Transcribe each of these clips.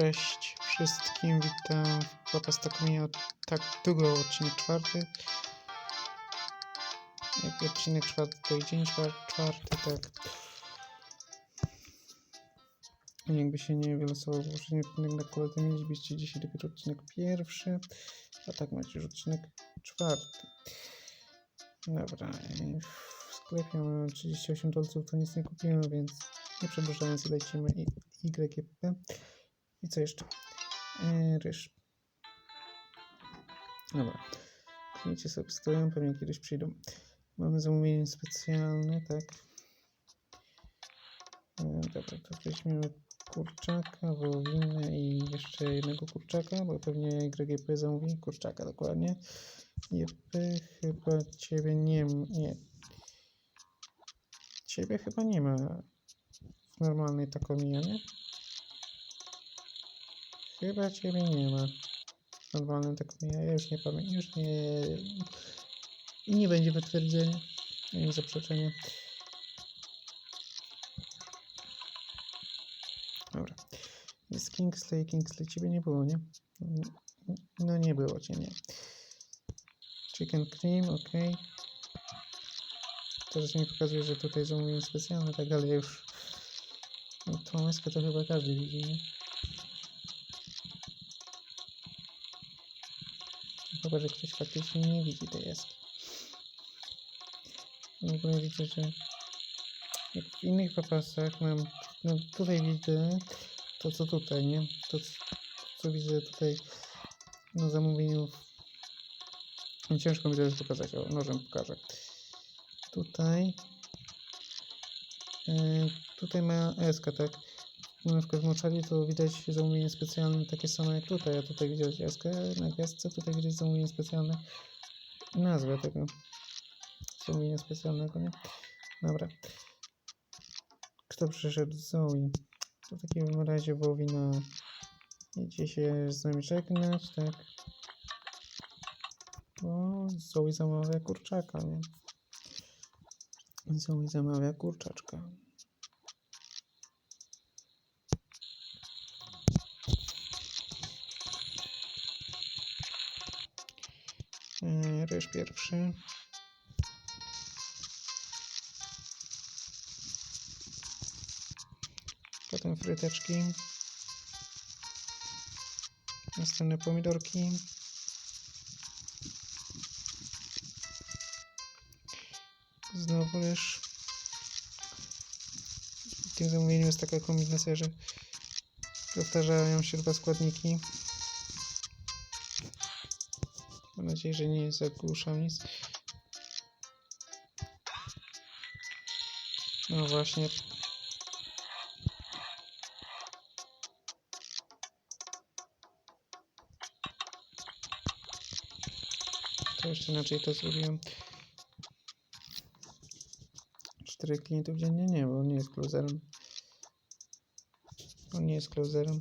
Cześć wszystkim, witam w Papastakomia, tak długo odcinek czwarty. Jak odcinek czwarty, to i dzień czwar- czwarty, tak. Jakby się nie wylosował poprzedni odcinek na koletę, mielibyście dzisiaj dopiero odcinek pierwszy, a tak macie już odcinek czwarty. Dobra, w sklepie mam 38 dolców, to nic nie kupiłem, więc nie przedłużając lecimy i YGP. I co jeszcze? Yy, ryż. Dobra. Klienci sobie stoją, pewnie kiedyś przyjdą. Mamy zamówienie specjalne, tak. Yy, dobra, to weźmiemy kurczaka, wołowinę i jeszcze jednego kurczaka, bo pewnie YGP zamówi kurczaka dokładnie. JP chyba ciebie nie nie. Ciebie chyba nie ma w normalnej takomie, nie? Chyba ciebie nie ma. Normalnym taką ja już nie pamiętam, już nie... I nie będzie potwierdzenia, ani zaprzeczenia. Dobra. Jest Kingsley, Kingsley ciebie nie było, nie? No nie było cię, nie. Chicken cream, ok. Teraz mi pokazuje, że tutaj zamówienie specjalne, tak, ale już... No, tą to chyba każdy widzi, nie? Chyba, że ktoś faktycznie nie widzi jaski. W ogóle widzę, że jak w innych papasach mam, no tutaj widzę to co tutaj, nie? To co widzę tutaj na zamówieniu. Ciężko mi teraz pokazać, o nożem pokażę. Tutaj yy, tutaj ma SK, tak? Na przykład Moczali to widać zamówienie specjalne takie same jak tutaj, a tutaj widać SK na gwiazdce, tutaj widać zamówienie specjalne. Nazwę tego zamówienia specjalnego, nie? Dobra. Kto przyszedł? Zoe. To w takim razie wołowina idzie się z nami żegnać, tak? O, Zoe zamawia kurczaka, nie? Zoe zamawia kurczaczka. Ryż pierwszy. Potem fryteczki. Następne pomidorki. Znowu ryż. W tym zamówieniu jest taka kombinacja, że powtarzają się dwa składniki. Mam nadzieję, że nie zagłuszam nic. No właśnie. To jeszcze inaczej to zrobiłem. Czterech klientów dziennie nie, bo on nie jest closerem. On nie jest closerem.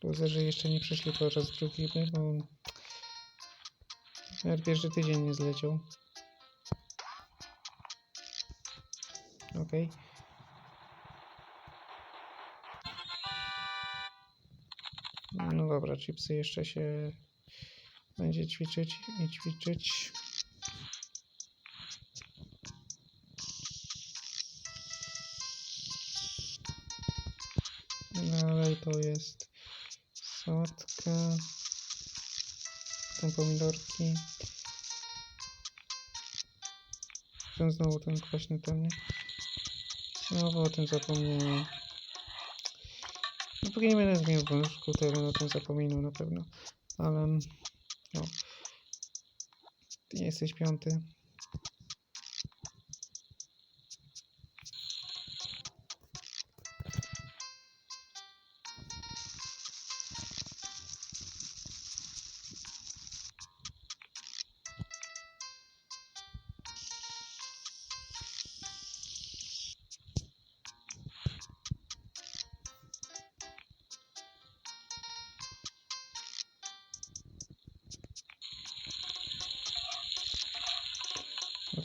Closerzy jeszcze nie przyszli po raz drugi, bo nawet pierwszy tydzień nie zleciał. Okej. No dobra, chipsy jeszcze się będzie ćwiczyć i ćwiczyć. Dalej to jest sałatka. Ten pomidorki. Ten znowu ten kwaśny ten, nie? No bo o tym zapomniałem. No póki nie będę zmieniał wążku, to ja będę o tym zapominał na pewno. Ale no. Ty nie jesteś piąty.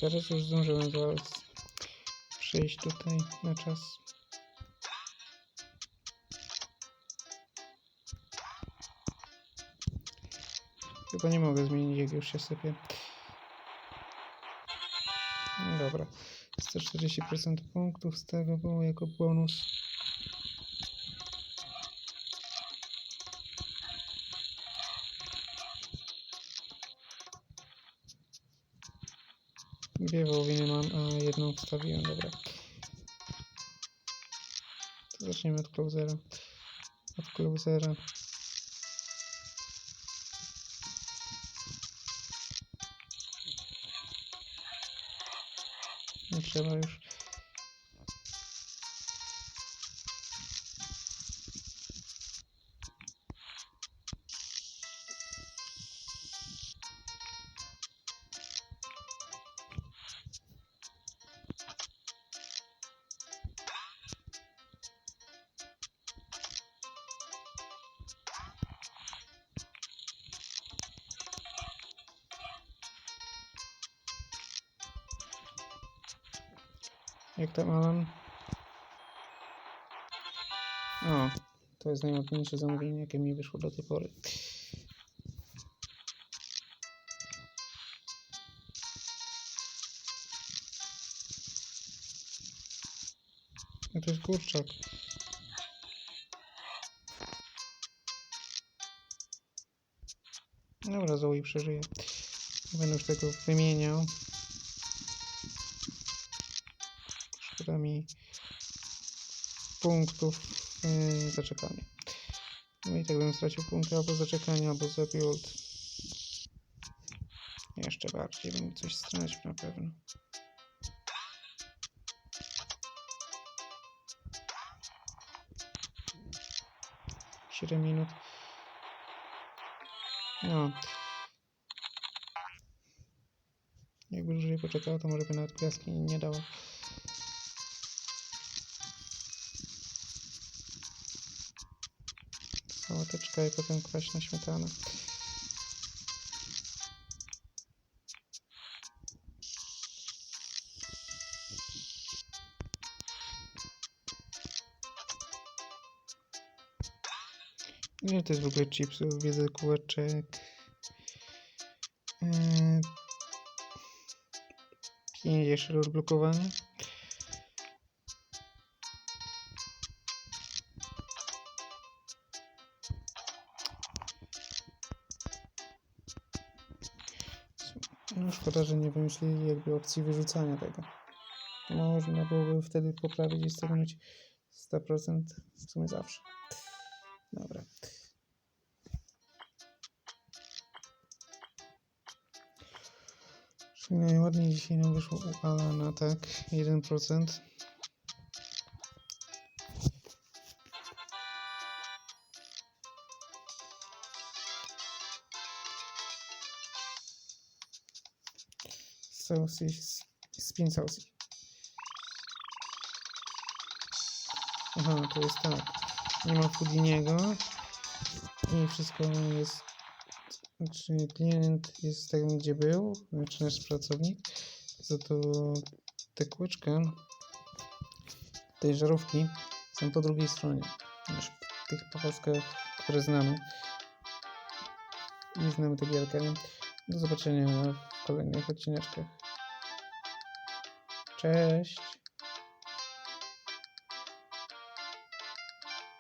Ostatnia rzecz już zdążyłem zaraz przyjść tutaj na czas. Chyba nie mogę zmienić, jak już się sypie. No dobra. 140% punktów z tego było jako bonus. Dwie wołowiny mam, a jedną wstawiłem, dobra. To zaczniemy od closera. Od closera. Nie trzeba już. Jak tam Alan? O, to jest najładniejsze zamówienie, jakie mi wyszło do tej pory. No to jest kurczak. Dobra, Zoe przeżyje. Nie będę już tego wymieniał. Szkoda mi punktów yy, zaczekania. No i tak bym stracił punkty albo zaczekania, albo za build. Jeszcze bardziej bym coś stracił na pewno. Siedem minut. No. Jakby dłużej poczekał, to może by nawet gwiazdki nie dało. Sałateczka i potem kwaśna śmietana. Ile to jest w ogóle chipsów? Wiedzę kółeczek. Yy, 5 jeszcze szkoda, że nie wymyślili jakby opcji wyrzucania tego. Można byłoby wtedy poprawić i ściągnąć 100% w sumie zawsze. Dobra. Czyli najładniej dzisiaj nam wyszło u Alana, tak? 1%. Saucy, spin saucy. Aha, to jest tak. Nie ma Houdiniego i wszystko jest. Znaczy klient jest tam, gdzie był, znaczy nasz pracownik. Za to te kółeczka tej żarówki są po drugiej stronie. Niż w tych pachołkach, które znamy. I znamy te gierkę. Do zobaczenia w kolejnych odcineczkach. Cześć!